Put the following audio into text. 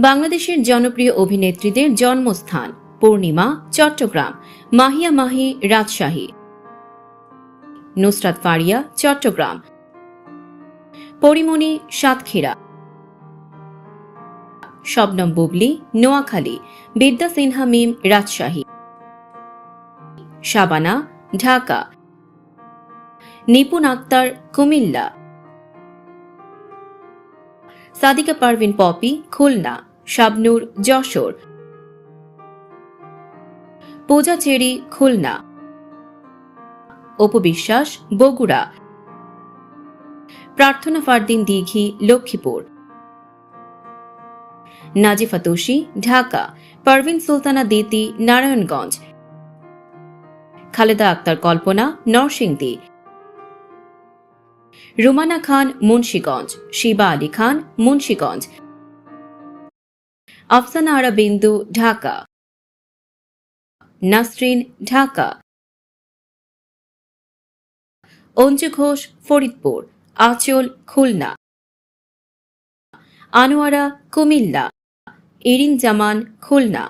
বাংলাদেশের জনপ্রিয় অভিনেত্রীদের জন্মস্থান, পূর্ণিমা, চট্টগ্রাম, মাহিয়া মাহি রাজশাহী। নুসরাত ফারিয়া, চট্টগ্রাম। পরিমণি, সাতক্ষীরা। শবনম বুবলি, নোয়াখালী। বিদ্যা সিনহা মিম, রাজশাহী। শাবানা, ঢাকা। নিপুণ আক্তার, কুমিল্লা। সাদিকা পারভিন, পপি, খুলনা। শাবনুর, যশোর। পূজা চেরি, খুলনা। অপবিশ্বাস, বগুড়া। প্রার্থনা ফারদিন দীঘি, লক্ষ্মীপুর। নাজিফা তোষি, ঢাকা। পারভিন সুলতানা দিতি, নারায়ণগঞ্জ। খালেদা আক্তার কল্পনা, নরসিংদী। রুমানা খান, মুন্সীগঞ্জ। শিবা আলী খান, মুন্সীগঞ্জ। আফসানা আরা বিন্দু, ঢাকা। নাসরিন, ঢাকা। অঞ্জু ঘোষ, ফরিদপুর। আচল, খুলনা। আনোয়ারা, কুমিল্লা। ইরিন জামান, খুলনা।